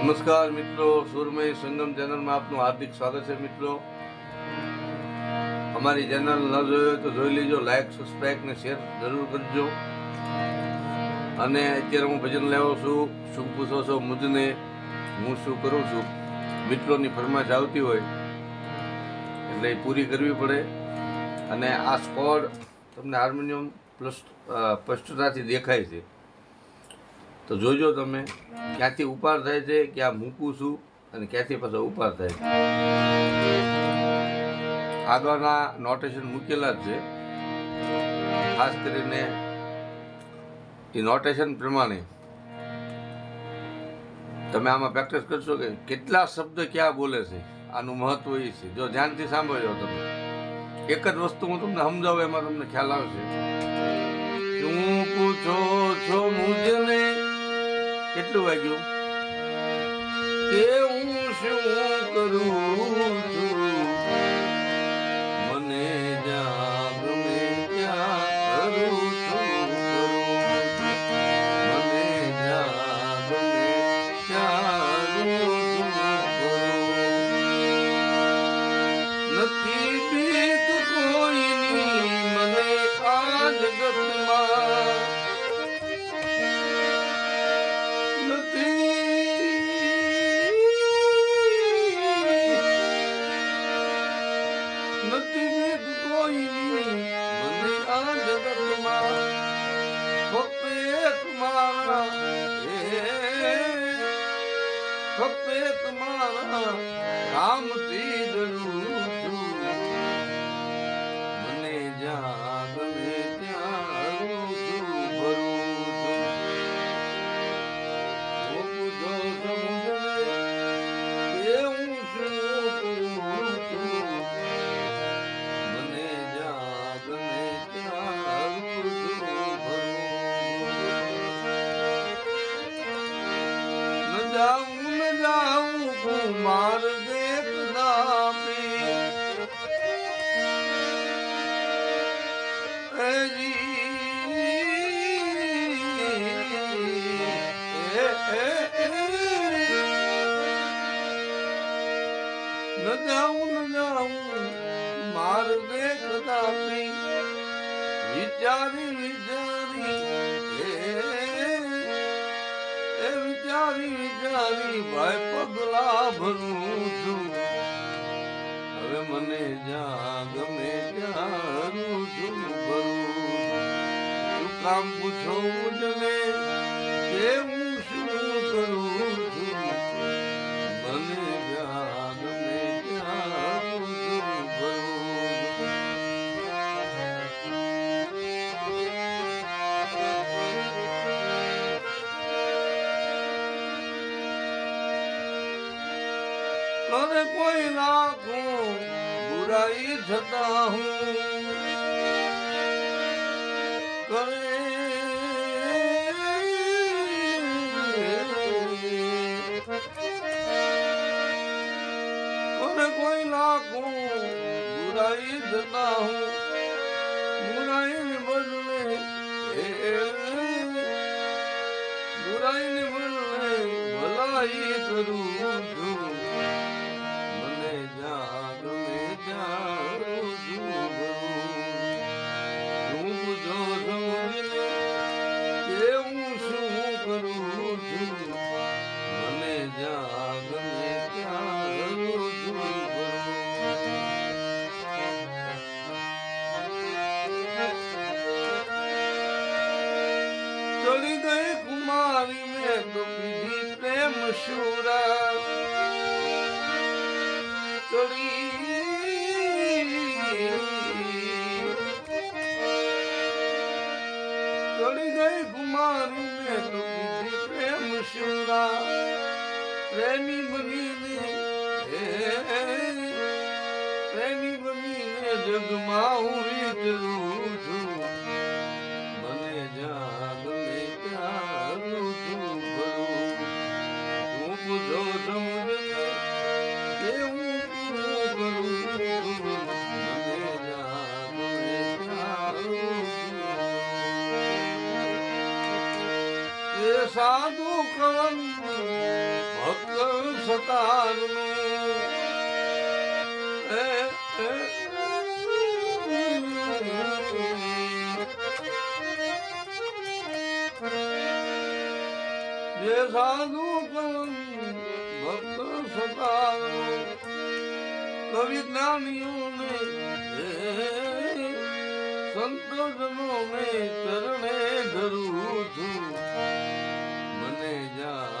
નમસ્કાર મિત્રો, સુરમય સંગમ ચેનલમાં આપનું હાર્દિક સ્વાગત છે મિત્રો. અમારી ચેનલ ન જોઈ હોય તો જોઈ લેજો લાઈક સબસ્ક્રાઈબ ને શેર જરૂર કરજો. અને અત્યારે હું ભજન લેવો છું, શું પૂછો છો મુજને, હું શું કરું છું? મિત્રોની ફરમાશ આવતી હોય, એટલે એ પૂરી કરવી પડે. અને આ સ્કોડ તમને હાર્મોનિયમ પ્લસ સ્પષ્ટતાથી દેખાય છે. તો જોજો તમે, ક્યાંથી ઉપાર થાય છે, ક્યાં મૂકું છું અને ક્યાંથી પાછો ઉપાર થાય છે. આગળના નોટેશન મૂકેલા જ છે. ખાસ કરીને એ નોટેશન પ્રમાણે તમે આમાં પ્રેક્ટિસ કરશો કે કેટલા શબ્દ ક્યાં બોલે છે, આનું મહત્વ એ છે. જો ધ્યાનથી સાંભળજો તમે. એક જ વસ્તુ હું તમને સમજાવું, એમાં તમને ખ્યાલ આવશે. શું પૂછો છો મુજને કેટલું વાગ્યું? કે હું શું કરું? નથી નથી કોઈ કોઈની મને આ જગતમાં ફક્ત એક મારા ફક્ત એક મારા રામથી જરૂર છું. ન જાઉં, માર દેખ દાપી વિચારી વિચારી એ વિચારી વિચારી, ભાઈ પગલા ભરું છું. હવે મને જ્યાં ગમે ત્યાં છું, ભરું શું કામ પૂછો ઉજલે કે કરે કોઈ નાખું બુરાઈ જતા હું. કરે તને કોઈ નાખું બુરાઈ જતા હું. બુરાઈને બદલે બુરાઈને બદલે ભલાઈ કરું છું. શુરા ચડી ગઈ કુમારી મેં તો પીધી પ્રેમ શુરા પ્રેમી બનીને પ્રેમી બનીને જગમાં હું વિચરું સાધુ કવન ભક્ત સતારનું જે સાધુ કવન ભક્ત સતારનું કવિ જ્ઞાનીઓને સંતોષનો મેં ચરણે ધરું છું. મને જા